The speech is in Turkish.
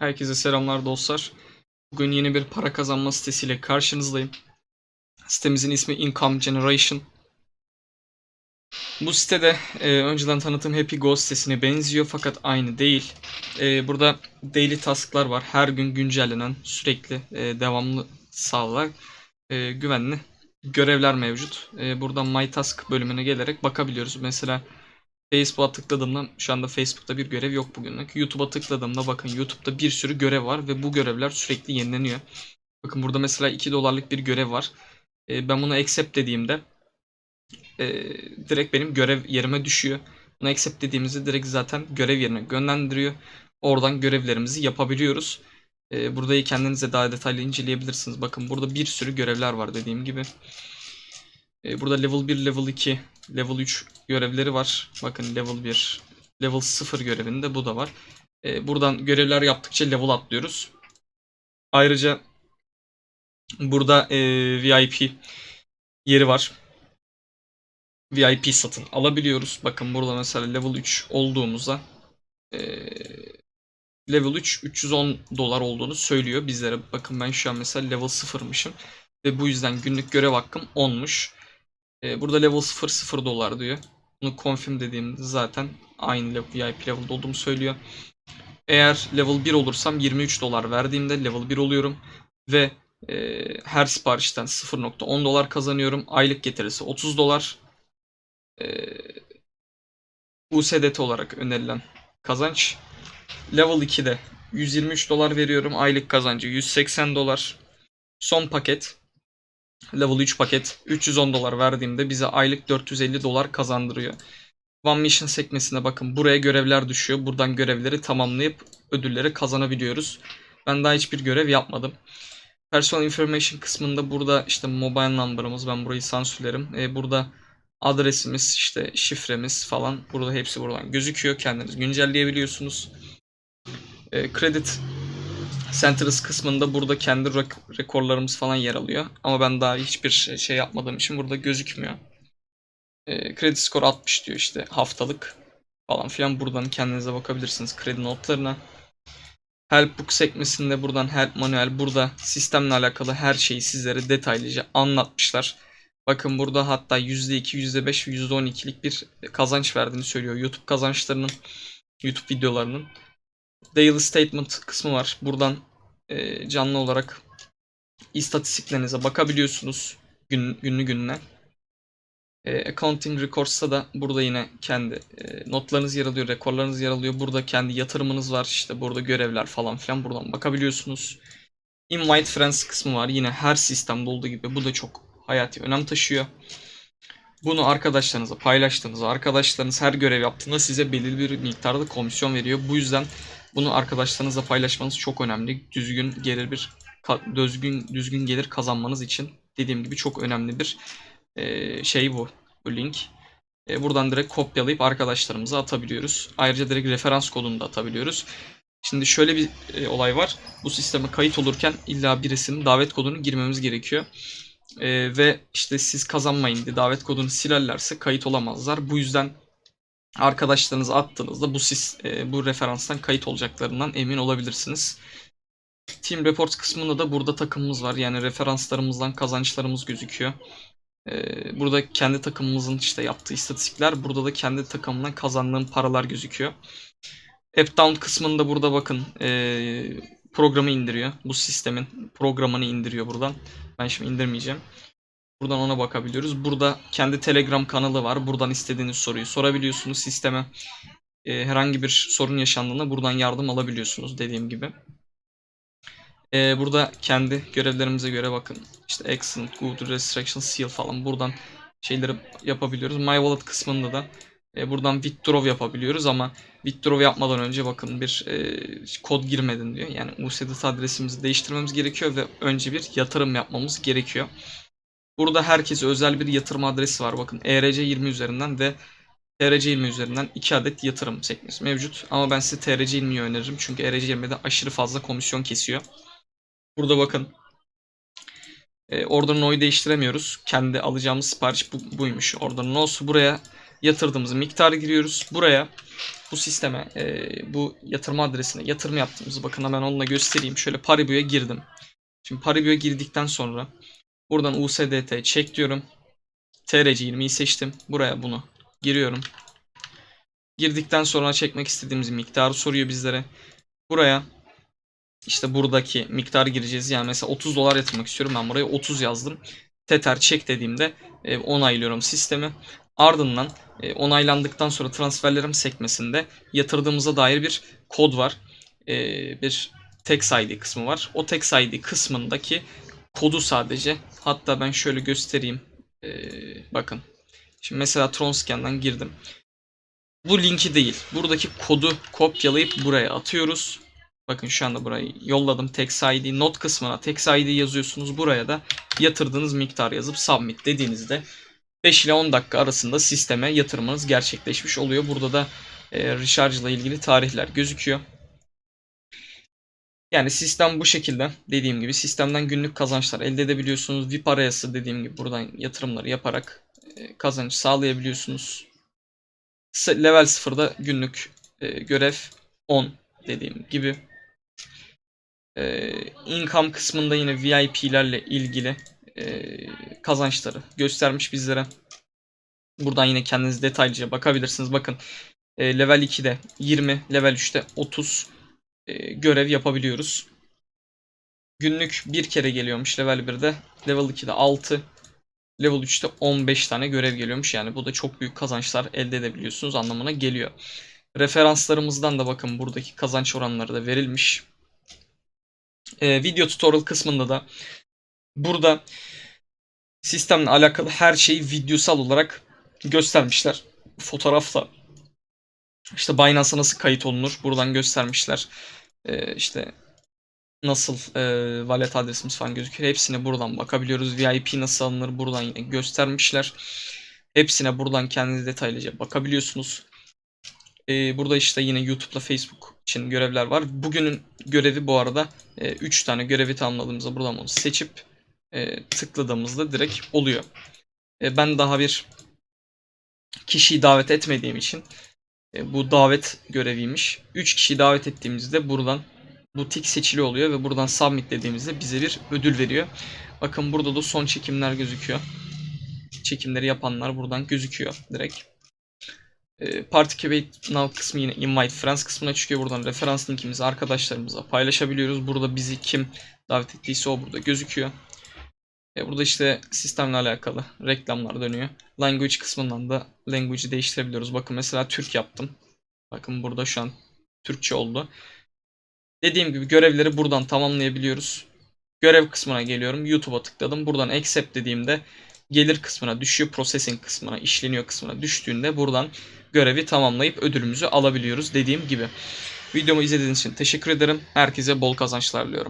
Herkese selamlar dostlar. Bugün yeni bir para kazanma sitesiyle karşınızdayım. Sitemizin ismi Income Generation. Bu sitede e, önceden tanıtım Happy Go sitesine benziyor fakat aynı değil. E, burada daily task'lar var. Her gün güncellenen, sürekli e, devamlı sağlanan e, güvenli görevler mevcut. E, buradan My Task bölümüne gelerek bakabiliyoruz. Mesela Facebook'a tıkladığımda şu anda Facebook'ta bir görev yok bugünlük. YouTube'a tıkladığımda bakın YouTube'da bir sürü görev var ve bu görevler sürekli yenileniyor. Bakın burada mesela 2 dolarlık bir görev var. E, ben bunu accept dediğimde e, direkt benim görev yerime düşüyor. Bunu accept dediğimizde direkt zaten görev yerine yönlendiriyor. Oradan görevlerimizi yapabiliyoruz. E, burayı kendinize daha detaylı inceleyebilirsiniz. Bakın burada bir sürü görevler var dediğim gibi. E, burada level 1, level 2, level 3 görevleri var. Bakın level 1, level 0 görevinde bu da var. E, buradan görevler yaptıkça level atlıyoruz. Ayrıca burada e, VIP yeri var. VIP satın alabiliyoruz. Bakın burada mesela level 3 olduğumuzda e, level 3 310 dolar olduğunu söylüyor bizlere. Bakın ben şu an mesela level 0'mışım. Ve bu yüzden günlük görev hakkım 10'muş. Ee, burada level 0 0 dolar diyor. Bunu confirm dediğimde zaten aynı level, VIP level'da olduğumu söylüyor. Eğer level 1 olursam 23 dolar verdiğimde level 1 oluyorum. Ve e, her siparişten 0.10 dolar kazanıyorum. Aylık getirisi 30 dolar. E, USDT olarak önerilen kazanç. Level 2'de 123 dolar veriyorum. Aylık kazancı 180 dolar. Son paket Level 3 paket 310 dolar verdiğimde bize aylık 450 dolar kazandırıyor. One Mission sekmesine bakın buraya görevler düşüyor. Buradan görevleri tamamlayıp ödülleri kazanabiliyoruz. Ben daha hiçbir görev yapmadım. Personal Information kısmında burada işte mobile number'ımız ben burayı sansürlerim. Ee, burada adresimiz işte şifremiz falan burada hepsi buradan gözüküyor. Kendiniz güncelleyebiliyorsunuz. Ee, credit Centers kısmında burada kendi rek- rekorlarımız falan yer alıyor. Ama ben daha hiçbir şey, şey yapmadığım için burada gözükmüyor. E, kredi skoru 60 diyor işte haftalık falan filan. Buradan kendinize bakabilirsiniz kredi notlarına. Help book sekmesinde buradan help manuel burada sistemle alakalı her şeyi sizlere detaylıca anlatmışlar. Bakın burada hatta %2, %5 ve %12'lik bir kazanç verdiğini söylüyor. YouTube kazançlarının, YouTube videolarının. Daily Statement kısmı var. Buradan e, canlı olarak istatistiklerinize bakabiliyorsunuz gün, günlü gününe. E, accounting Records'ta da burada yine kendi e, notlarınız yer alıyor, rekorlarınız yer alıyor. Burada kendi yatırımınız var. İşte burada görevler falan filan buradan bakabiliyorsunuz. Invite Friends kısmı var. Yine her sistemde olduğu gibi bu da çok hayati önem taşıyor. Bunu arkadaşlarınıza paylaştığınızda, arkadaşlarınız her görev yaptığında size belirli bir miktarda komisyon veriyor. Bu yüzden bunu arkadaşlarınızla paylaşmanız çok önemli. Düzgün gelir bir düzgün düzgün gelir kazanmanız için dediğim gibi çok önemli bir e, şey bu. Bu link. E, buradan direkt kopyalayıp arkadaşlarımıza atabiliyoruz. Ayrıca direkt referans kodunu da atabiliyoruz. Şimdi şöyle bir e, olay var. Bu sisteme kayıt olurken illa birisinin davet kodunu girmemiz gerekiyor. E, ve işte siz kazanmayın diye davet kodunu silerlerse kayıt olamazlar. Bu yüzden arkadaşlarınızı attığınızda bu sis, e, bu referanstan kayıt olacaklarından emin olabilirsiniz. Team Report kısmında da burada takımımız var. Yani referanslarımızdan kazançlarımız gözüküyor. E, burada kendi takımımızın işte yaptığı istatistikler. Burada da kendi takımından kazandığım paralar gözüküyor. App Down kısmında burada bakın e, programı indiriyor. Bu sistemin programını indiriyor buradan. Ben şimdi indirmeyeceğim. Buradan ona bakabiliyoruz. Burada kendi Telegram kanalı var. Buradan istediğiniz soruyu sorabiliyorsunuz sisteme. Ee, herhangi bir sorun yaşandığında buradan yardım alabiliyorsunuz dediğim gibi. Ee, burada kendi görevlerimize göre bakın. İşte Excellent, Good, Restriction, Seal falan buradan şeyleri yapabiliyoruz. My Wallet kısmında da e, buradan withdraw yapabiliyoruz ama withdraw yapmadan önce bakın bir e, kod girmedin diyor. Yani USDT adresimizi değiştirmemiz gerekiyor ve önce bir yatırım yapmamız gerekiyor. Burada herkese özel bir yatırım adresi var. Bakın ERC20 üzerinden ve TRC20 üzerinden 2 adet yatırım sekmesi mevcut. Ama ben size TRC20'yi öneririm. Çünkü ERC20'de aşırı fazla komisyon kesiyor. Burada bakın. E, oradan oyu değiştiremiyoruz. Kendi alacağımız sipariş bu, buymuş. Oradan no'su buraya yatırdığımız miktarı giriyoruz. Buraya bu sisteme e, bu yatırma adresine yatırım yaptığımızı bakın hemen onunla göstereyim. Şöyle Paribu'ya girdim. Şimdi Paribu'ya girdikten sonra buradan USDT çek diyorum. TRC20'yi seçtim. Buraya bunu giriyorum. Girdikten sonra çekmek istediğimiz miktarı soruyor bizlere. Buraya işte buradaki miktar gireceğiz. Yani mesela 30 dolar yatırmak istiyorum. Ben buraya 30 yazdım. Tether çek dediğimde e, onaylıyorum sistemi. Ardından e, onaylandıktan sonra transferlerim sekmesinde yatırdığımıza dair bir kod var. E, bir Tax ID kısmı var. O Tax ID kısmındaki kodu sadece hatta ben şöyle göstereyim. E, bakın. Şimdi mesela Tronscan'dan girdim. Bu linki değil. Buradaki kodu kopyalayıp buraya atıyoruz. Bakın şu anda burayı yolladım. Tax ID not kısmına Tax ID yazıyorsunuz. Buraya da yatırdığınız miktar yazıp submit dediğinizde 5 ile 10 dakika arasında sisteme yatırmanız gerçekleşmiş oluyor. Burada da e, recharge ile ilgili tarihler gözüküyor. Yani sistem bu şekilde. Dediğim gibi sistemden günlük kazançlar elde edebiliyorsunuz. VIP arayası dediğim gibi buradan yatırımları yaparak e, kazanç sağlayabiliyorsunuz. Level 0'da günlük e, görev 10 dediğim gibi. E, income kısmında yine VIP'lerle ilgili kazançları göstermiş bizlere. Buradan yine kendiniz detaylıca bakabilirsiniz. Bakın level 2'de 20, level 3'te 30 e, görev yapabiliyoruz. Günlük bir kere geliyormuş level 1'de. Level 2'de 6, level 3'te 15 tane görev geliyormuş. Yani bu da çok büyük kazançlar elde edebiliyorsunuz anlamına geliyor. Referanslarımızdan da bakın buradaki kazanç oranları da verilmiş. E, video tutorial kısmında da burada sistemle alakalı her şeyi videosal olarak göstermişler. Fotoğrafla işte Binance'a nasıl kayıt olunur buradan göstermişler. Ee, işte nasıl e, wallet adresimiz falan gözüküyor. Hepsine buradan bakabiliyoruz. VIP nasıl alınır buradan yine göstermişler. Hepsine buradan kendiniz detaylıca bakabiliyorsunuz. Ee, burada işte yine YouTube'la Facebook için görevler var. Bugünün görevi bu arada 3 tane görevi tamamladığımızda buradan onu seçip e, tıkladığımızda direkt oluyor. E, ben daha bir kişiyi davet etmediğim için e, bu davet göreviymiş. 3 kişiyi davet ettiğimizde buradan bu tik seçili oluyor ve buradan submit dediğimizde bize bir ödül veriyor. Bakın burada da son çekimler gözüküyor. Çekimleri yapanlar buradan gözüküyor direkt. E, Participate Now kısmı yine Invite Friends kısmına çıkıyor. Buradan referans linkimizi arkadaşlarımıza paylaşabiliyoruz. Burada bizi kim davet ettiyse o burada gözüküyor. E, burada işte sistemle alakalı reklamlar dönüyor. Language kısmından da language'i değiştirebiliyoruz. Bakın mesela Türk yaptım. Bakın burada şu an Türkçe oldu. Dediğim gibi görevleri buradan tamamlayabiliyoruz. Görev kısmına geliyorum. YouTube'a tıkladım. Buradan accept dediğimde gelir kısmına düşüyor. Processing kısmına, işleniyor kısmına düştüğünde buradan görevi tamamlayıp ödülümüzü alabiliyoruz dediğim gibi. Videomu izlediğiniz için teşekkür ederim. Herkese bol kazançlar diliyorum.